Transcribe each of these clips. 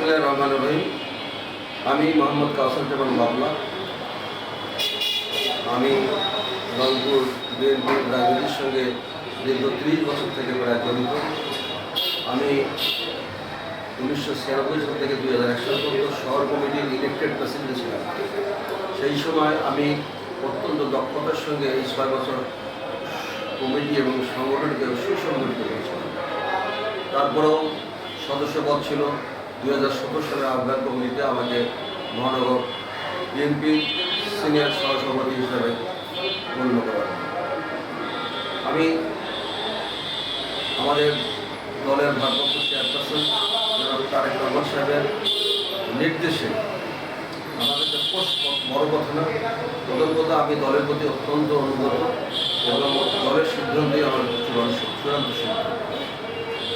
বিসমুল্লাহ রহমান রহিম। আমি মোহাম্মদ কাউসার জামান বাবলা। আমি রংপুর বিএনপির রাজনীতির সঙ্গে দীর্ঘ ত্রিশ বছর থেকে প্রায় জড়িত। আমি উনিশশো ছিয়ানব্বই সাল থেকে দুই হাজার এক সাল পর্যন্ত শহর কমিটির ইলেকটেড প্রেসিডেন্ট ছিলাম। সেই সময় আমি অত্যন্ত দক্ষতার সঙ্গে এই ছয় বছর কমিটি এবং সংগঠনকে সুসংগঠিত করেছিলাম। তারপরেও সদস্যপদ ছিল দুই হাজার সতেরো সালের আহ্বায়ক কমিটিতে আমাকে মহানগর বিএনপি সিনিয়র সহসভাপতি হিসাবে গণ্য করা আমি আমাদের দলের ভারপ্রাপ্ত চেয়ারপারসন জনাব তারেক রহমান সাহেবের নির্দেশে আমাদের বড় কথা না প্রথম কথা আমি দলের প্রতি অত্যন্ত অনুগত এবং দলের সিদ্ধান্তই আমার চূড়ান্ত চূড়ান্ত সিদ্ধান্ত।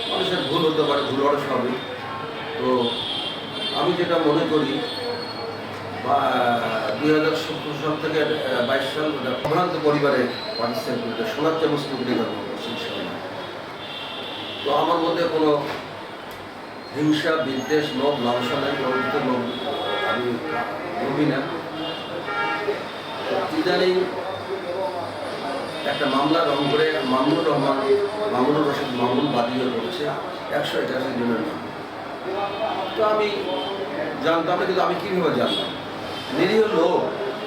মানুষের ভুল হতে পারে, ভুল হওয়ার স্বাভাবিক। তো আমি যেটা মনে করি দুই হাজার সতেরো সাল থেকে বাইশ সাল অভ্রান্ত পরিবারে পাকিস্তান করিতে সোনার চামচ ব্যবহার তো আমার মধ্যে কোনো হিংসা, বিদ্বেষ লোভ লালসা নেই প্রভৃত লোভ আমি ভুগি না। ইদানিং একটা মামলা রং করে মামুনুর রহমান, মামুনুর রশিদ মামুন বাদী হয়ে একশো একাশি জনের নাম। তো আমি জানতাম না কিন্তু আমি কীভাবে জানলাম নিরীহ লোক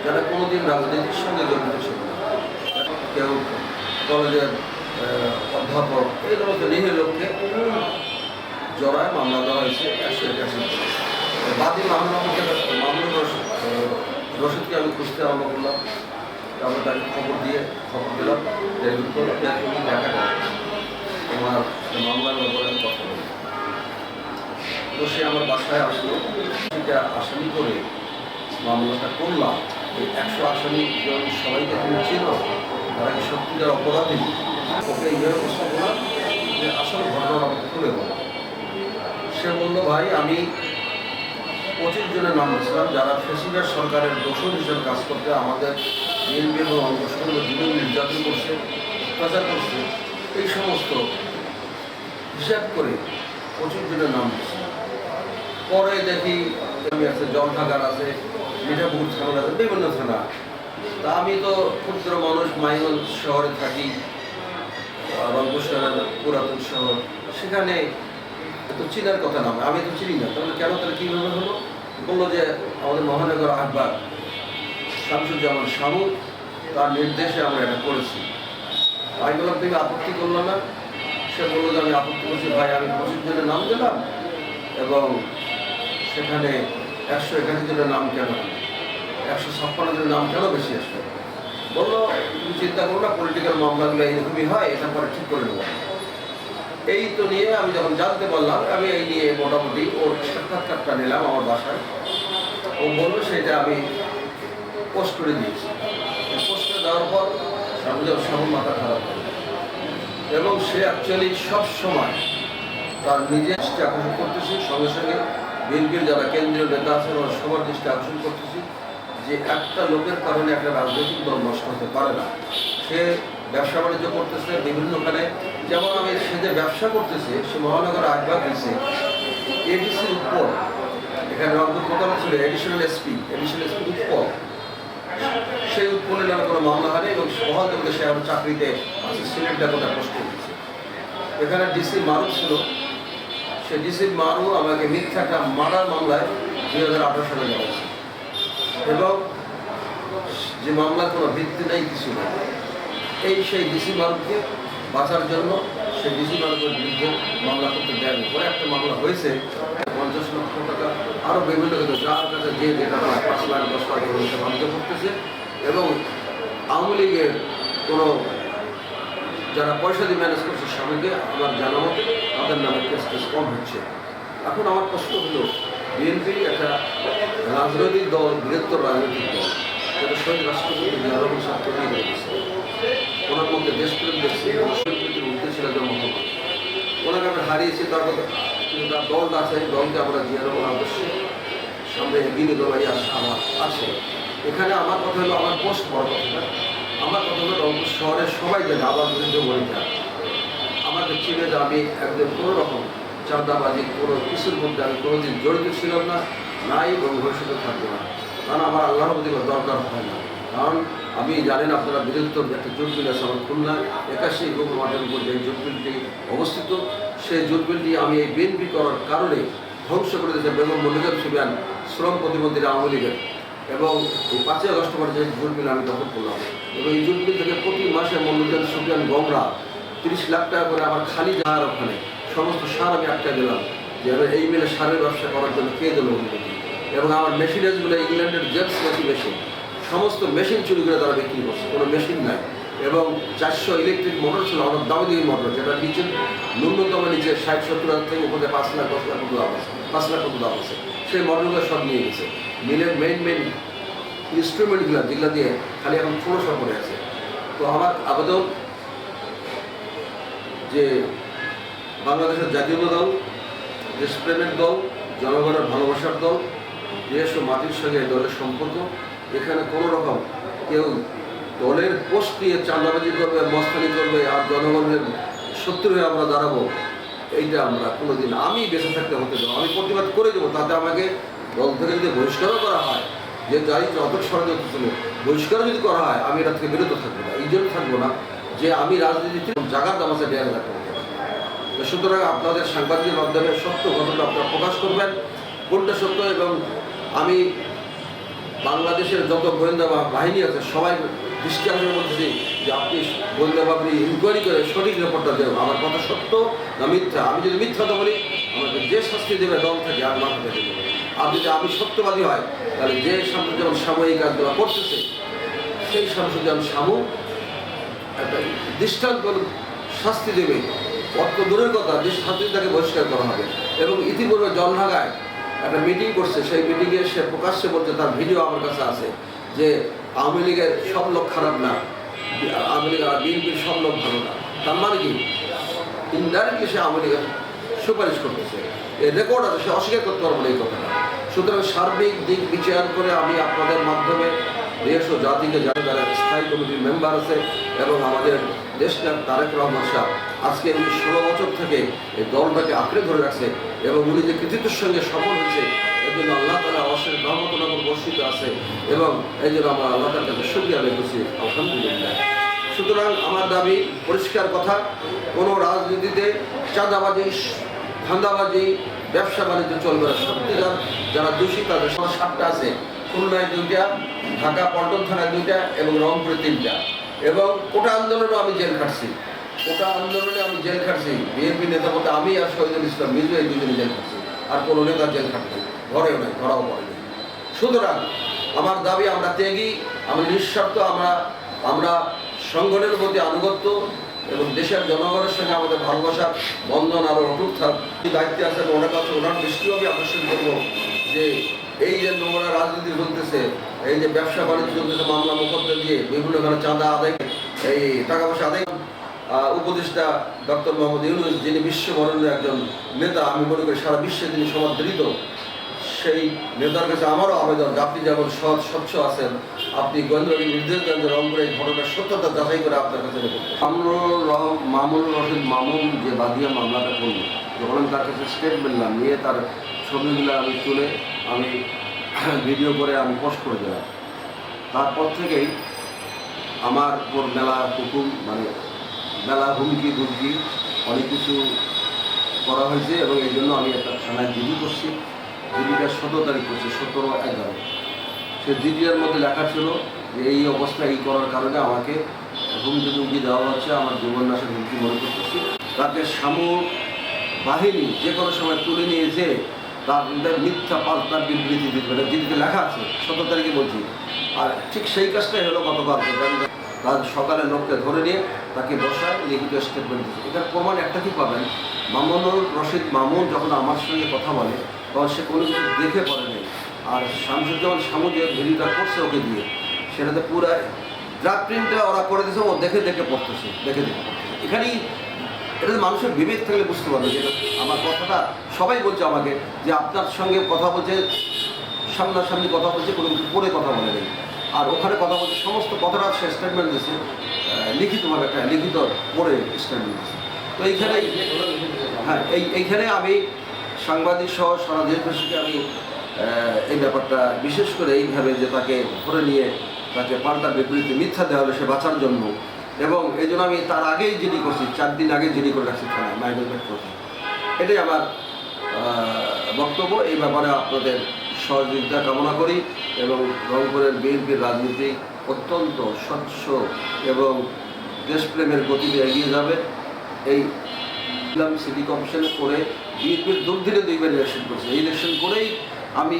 যারা কোনোদিন রাজনীতির সঙ্গে জড়িত ছিল কেউ কলেজের অধ্যাপক এই সমস্ত নিরীহ লোককে জড়ায় মামলা দেওয়া হয়েছে একশো একাশি বাদী মামুনুর রশিদ আহ, রশিদকে আমি খুঁজতে আরম্ভ করলাম। তারপর তাকে খবর দিয়ে খবর দিলাম দেখা তোমার মামলার ব্যাপারে কথা তো সে আমার বাসায় আসলো। সেটা আসামি করে মামলাটা করলাম। একশো আসামি জন সবাইকে ছিল, তারা কি সত্যিকার অপরাধী? ওকে এইভাবে প্রশ্ন করলাম, যে আসল ঘটনা খুলে বলো। সে বলল, ভাই, আমি পঁচিশ জনের নাম দিয়েছিলাম যারা ফেসিলের সরকারের দোষর হিসেবে কাজ করতে আমাদের বিএনপি এবং অঙ্গসংঘ জীবন নির্যাতন করছে, অত্যাচার করছে, এই সমস্ত হিসাব করে পঁচিশ জনের নাম পরে দেখি আমি আছে জলঢাকার আছে মিঠাপুর থানা আছে, বিভিন্ন থানা। তা আমি তো ক্ষুদ্র মানুষ মাইগঞ্জ শহরে থাকি রংপুর শহরের পুরাতন শহর, সেখানে তো চিনার কথা না, আমি তো চিনি না, তাহলে কেন তাহলে কীভাবে হলো? বলল যে আমাদের মহানগর আহ্বান শামসুজ্জামান শামু তার নির্দেশে আমরা এটা করেছি। আমি বললাম, তুমি আপত্তি করল না? সে বলল যে, আমি আপত্তি করছি, ভাই, আমি জনের নাম দিলাম এবং সেখানে একশো একাশি জনের নাম কেন? একশো ছাপ্পান্ন জনের নাম কেন বেশি আসবে বলল, তুমি চিন্তা করো না পলিটিক্যাল মামলাগুলো এইরকমই হয়, এটা পরে ঠিক করে নেব। এই তো নিয়ে আমি যখন জানতে পারলাম, আমি এই নিয়ে মোটামুটি ওর সাক্ষাৎকারটা নিলাম আমার বাসায়। ও বলল, সেটা আমি পোস্ট করে দিয়েছি। পোস্ট করে দেওয়ার পর সামুজার সামন মাথা খারাপ এবং সে অ্যাকচুয়ালি সব সময় তার নিজের আকর্ষণ করতেছি, সঙ্গে সঙ্গে বিএনপির যারা কেন্দ্রীয় নেতা আছেন সবার দৃষ্টি আকর্ষণ করতেছি যে একটা লোকের কারণে একটা রাজনৈতিক দল নষ্ট হতে পারে না। সে ব্যবসা বাণিজ্য করতেছে, বিভিন্ন বিভিন্নখানে যেমন আমি সে যে ব্যবসা করতেছে, সে মহানগর আহ্বাগ দিয়েছে এডিসির উপর, এখানে রংপুর কোথাও ছিল additional SP additional SP Utpal সেই উৎপন্নের নামে কোনো মামলা হয়নি এবং দেবকে সে আমার চাকরিতে আছে সিলেট ডাকোটা করেছে এখানে ডিসি মারুফ ছিল সে ডিসি মারু আমাকে মিথ্যা একটা মার্ডার মামলায় দুই হাজার আঠারো সালে দেওয়া এবং যে মামলার কোনো ভিত্তি নেই কিছু নেই। এই সেই ডিসি মারুফকে বাঁচার জন্য সেই ডিসি মারুফের বিরুদ্ধে মামলা করতে দেয়নি পরে একটা মামলা হয়েছে পঞ্চাশ লক্ষ টাকা। আরও বিভিন্ন যার কাছে যে যেটা পায়, পাঁচ লাখ দশ লাখ সে বাণিজ্য করতেছে। এবং আওয়ামী লীগের কোনো যারা পয়সা দিয়ে ম্যানেজ করছে স্বামীকে আমার জানা মতে তাদের নামে কেস টেস কম হচ্ছে। এখন আমার প্রশ্ন হলো বিএনপি একটা রাজনৈতিক দল, বৃহত্তর রাজনৈতিক দল যেটা শহীদ রাষ্ট্রপতি জিয়া রহমান সাহেব তৈরি করেছে ওনার মধ্যে দেশপ্রেম দেখছি দেশপ্রেমের উদ্দেশ্য ছিল জন্মগ্রহণ ওনাকে আমরা হারিয়েছি তার কথা, কিন্তু তার দলটা আছে দলকে আমরা জিয়া রহমান অবশ্যই সামনে এগিয়ে আশা আমার আছে। এখানে আমার কথা হলো, আমার পোস্ট বড় কথা। আমার কথা হলো শহরের সবাই যে আবার বিরুদ্ধে বলিটা আমাকে চিনে যে আমি একদম কোনো রকম চাঁদাবাজি, কোনো কিছুর মধ্যে আমি কোনোদিন জড়িত ছিলাম না, নাই এবং ভবিষ্যতে থাকব না। কারণ আমার আল্লাহর প্রতি দরকার হয় না। কারণ আমি জানেন আপনারা বৃহত্তর একটা জুটবিল আছে আমার খুলনা একাশি গোপ মাঠের উপর যে জুটবিলটি অবস্থিত, সেই জুটবিলটি আমি এই বিএনপি করার কারণে ধ্বংস করে দিয়েছে বেগম মল্লিকার সুবিয়ান শ্রম প্রতিমন্ত্রী আওয়ামী লীগের। এবং এই পাঁচই আগস্ট যে জুটবিল আমি দখল করলাম। এবং এই জুটবিল থেকে প্রতি মাসে মল্লিকার সুবিয়ান গমরা তিরিশ লাখ টাকা করে আমার খালি যাওয়ার ওখানে, সমস্ত সার আমি আটকা দিলাম। যে আমি এই মিলে সারের ব্যবসা করার জন্য কে অনুমতি এবং আমার মেশিনারিজগুলো ইংল্যান্ডের জেটস নাকি মেশিন সমস্ত মেশিন চুরি করে তারা বিক্রি করছে, কোনো মেশিন নাই। এবং চারশো ইলেকট্রিক মোটর ছিল, অনেক দামি দামি মোটর যেটা নিচে ন্যূনতম নিচে ষাট, সত্তর হাজার থেকে উপরে পাঁচ লাখ, দশ লাখ দাম আছে, পাঁচ লাখ মতো দাম আছে। সেই মোটরগুলো সব নিয়ে গেছে। মিলের মেইন মেইন ইনস্ট্রুমেন্টগুলো যেগুলো দিয়ে খালি এখন ষোলো সব পড়ে আছে। তো আমার আবেদন যে বাংলাদেশের জাতীয় দল, দেশপ্রেমের দল, জনগণের ভালোবাসার দল, দেশ ও মাটির সঙ্গে দলের সম্পর্ক, এখানে কোনো রকম কেউ দলের পোস্ট নিয়ে চাঁদাবাজি করবে, মস্তানি করবে আর জনগণের শত্রু হয়ে আমরা দাঁড়াবো, এইটা আমরা কোনোদিন আমি বেঁচে থাকতে হতে দেবো আমি প্রতিবাদ করে দেবো, তাতে আমাকে দল থেকে যদি বহিষ্কারও করা হয়, যে যাই যত ষড়যন্ত্র ছিল বহিষ্কারও যদি করা হয়, আমি এটা থেকে বিরত থাকব না, এই জন্য থাকব না। যে আমি রাজনীতিতে দাম আছে দেড় লাখ সুতরাং আপনাদের সাংবাদিকের মাধ্যমে সত্য ঘটনা আপনারা প্রকাশ করবেন, কোনটা সত্য এবং আমি বাংলাদেশের যত গোয়েন্দা বাহিনী আছে, সবাই দৃষ্টি আকর্ষণ করতেছি যে আপনি গোয়েন্দা বাহিনী ইনকোয়ারি করে সঠিক রিপোর্টটা দেবেন আমার কথা সত্য না মিথ্যা? আমি যদি মিথ্যা মিথ্যাটা বলি, আমাকে যে শাস্তি দেবে দল থেকে, আর মাথা থেকে দেবে আর যদি আমি সত্যবাদী হয়, তাহলে যে সামনে যেমন সাময়িক কাজগুলো করতেছে, সেই সামনে যেমন সামু একটা শাস্তি দেবে। অত দূরের কথা, যে শাস্তি তাকে বহিষ্কার করা হবে। এবং ইতিপূর্বে জলঢাকায় একটা মিটিং করছে, সেই মিটিংয়ে সে প্রকাশ্যে বলছে, তার ভিডিও আমার কাছে আছে, যে আওয়ামী লীগের সব লোক খারাপ না, আওয়ামী লীগ আর বিএনপির সব লোক ভালো না। তার মানে কি? ইনডাইরেক্টলি সে আওয়ামী লীগের সুপারিশ করতেছে। এর রেকর্ড আছে, সে অস্বীকার করতে পারব না এই কথাটা। সুতরাং সার্বিক দিক বিচার করে আমি আপনাদের মাধ্যমে দেশ ও জাতিকে জানি যারা স্থায়ী কমিটির মেম্বার আছে এবং আমাদের দেশটা তারেক রহমান শাহ আজকে উনি ষোলো বছর থেকে এই দলটাকে আঁকড়ে ধরে রাখছে এবং উনি যে কৃতিত্বের সঙ্গে সফল হয়েছে, এর জন্য আল্লাহ তালা অশেষ রহমতনগর বর্ষিত আছে এবং এই জন্য আমরা আল্লাহ তার কাছে সুক্রিয়া আদায় করছি। আলহামদুলিল্লাহ। সুতরাং আমার দাবি, পরিষ্কার কথা, কোনো রাজনীতিতে চাঁদাবাজি, ধান্দাবাজি ব্যবসা বাণিজ্য চলবে না। সত্যিকার যারা দোষী, তাদের সাতটা আছে। খুলনায় দুইটা, ঢাকা, পল্টন থানায় দুইটা এবং রংপুরে তিনটা। এবং কোটা আন্দোলনেও আমি জেল খাটছি। কোটা আন্দোলনে আমি জেল খাটছি। বিএনপি নেতা বলতে আমি আর শহীদুল ইসলাম মিজু এই দুজনে জেল খাটছি। আর কোনো নেতা জেল খাটছি ঘরেও নাই ধরাও পড়েনি সুতরাং আমার দাবি, আমরা ত্যাগী আমরা নিঃস্বার্থ, আমরা আমরা সংগঠনের প্রতি আনুগত্য এবং দেশের জনগণের সঙ্গে আমাদের ভালোবাসার বন্ধন আরও অটুট থাক। দায়িত্বে আছেন ওনার কাছে ওনার দৃষ্টিও আমি আকর্ষণ করব। যে এই যে নোংরা রাজনীতি চলতেছে, এই যে ব্যবসা বাণিজ্য চলতেছে, মামলা মোকদ্দমা দিয়ে বিভিন্ন ধরনের চাঁদা আদায়, এই টাকা পয়সা আদায় উপদেষ্টা ডক্টর মোহাম্মদ ইউনুস, যিনি বিশ্ববরণের একজন নেতা, আমি মনে করি সারা বিশ্বে তিনি সমাদৃত। সেই নেতার কাছে আমারও আবেদন আপনি যেমন সৎ, স্বচ্ছ আছেন, আপনি গোয়েন্দ্রকে নির্দেশ দেন যে রংপুরে এই ঘটনার সত্যতা যাচাই করে আপনার কাছে মামুনুর রহম মামুনুর রশিদ মামুন যে বাদিয়া মামলাটা করল, যখন আমি তার কাছে স্টেটমেন্ট নিলাম নিয়ে তার ছবিগুলো আমি তুলে আমি ভিডিও করে আমি পোস্ট করে দিলাম। তারপর থেকেই আমার উপর মেলা হুকুম মানে মেলা হুমকি ধুমকি অনেক কিছু করা হয়েছে এবং এই জন্য আমি একটা থানায় জিডি করছি। জিডিটা সতেরো তারিখ করছি, সতেরো এগারো। সে জিডিটার মধ্যে লেখা ছিল যে এই অবস্থা এই করার কারণে আমাকে হুমকি ধুমকি দেওয়া হচ্ছে, আমার জীবন নাশের হুমকি মনে করতেছি। তাকে সামরিক বাহিনী যে কোনো সময় তুলে নিয়েছে তার মিথ্যা পাল্টার বিবৃতি দিতে পারে জিডিতে লেখা আছে, সতেরো তারিখে বলছি। আর ঠিক সেই কাজটাই হলো গতকাল। তার সকালে লোককে ধরে নিয়ে তাকে বসায় লিখিত স্টেটমেন্ট দিচ্ছে এটার প্রমাণ একটা কি পাবেন? মামুনুর রশিদ মামুন যখন আমার সঙ্গে কথা বলে, তখন সে কোনো কিছু দেখে পড়ে নেই। আর শামসুজ্জামান শামু যে ভিডিওটা করছে ওকে দিয়ে, সেটাতে পুরো ড্রাফট প্রিন্টটা ওরা করে দিয়েছে, ও দেখে দেখে পড়তেছে, দেখে দেখে এখানেই এটা মানুষের বিবেক থাকলে বুঝতে পারবে যে আমার কথাটা সবাই বলছে আমাকে, যে আপনার সঙ্গে কথা বলছে, সামনাসামনি কথা বলছে, কোনো কিছু পরে কথা বলে নেই। আর ওখানে কথা বলছে, সমস্ত কথাটা সে স্টেটমেন্ট দিয়েছে লিখিতভাবে একটা লিখিত পড়ে স্টেটমেন্ট দিয়েছে। তো এইখানেই হ্যাঁ এই এইখানে আমি সাংবাদিক সহ সারা দেশবাসীকে আমি এই ব্যাপারটা বিশেষ করে এইভাবে যে তাকে ধরে নিয়ে তাকে পাল্টা বিপরীতে মিথ্যা দেওয়া হলো সে বাঁচার জন্য এবং এই জন্য আমি তার আগেই জিডি করছি, চার দিন আগে জিডি করে রাখছি থানায় মাইকেল করছি এটাই আমার বক্তব্য। এই ব্যাপারে আপনাদের সহযোগিতা কামনা করি এবং রংপুরের বিএনপির রাজনীতি অত্যন্ত স্বচ্ছ এবং দেশপ্রেমের গতিতে এগিয়ে যাবে। এই ইসলাম সিটি কমিশনে করে বিএনপির দুর্দিনে দুইবার ইলেকশন করছে। এই ইলেকশন করেই আমি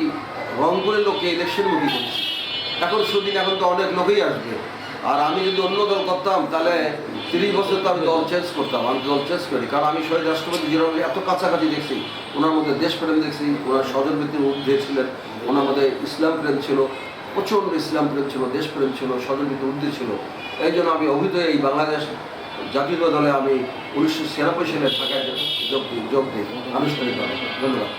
রংপুরের লোককে ইলেকশনমুখী করছি। এখন সুদিন, এখন তো অনেক লোকেই আসবে। আর আমি যদি অন্য দল করতাম, তাহলে তিরিশ বছর তো আমি দল চেঞ্জ করতাম, আমি দল চেঞ্জ করি কারণ আমি শহীদ রাষ্ট্রপতি যেরকম এত কাছাকাছি দেখছি, ওনার মধ্যে দেশপ্রেম দেখছি, ওনার স্বজনবৃত্তির ঊর্ধ্বে ছিলেন, ওনার মধ্যে ইসলাম প্রেম ছিল, প্রচণ্ড ইসলাম প্রেম ছিল, দেশপ্রেম ছিল স্বজনবৃত্তির ঊর্ধ্বে ছিল। এই জন্য আমি অভিত এই বাংলাদেশ জাতীয় দলে আমি উনিশশো ছিয়ানব্বই সালে ঢাকায় যোগ দিই যোগ দিই, আনুষ্ঠানিকভাবে। ধন্যবাদ।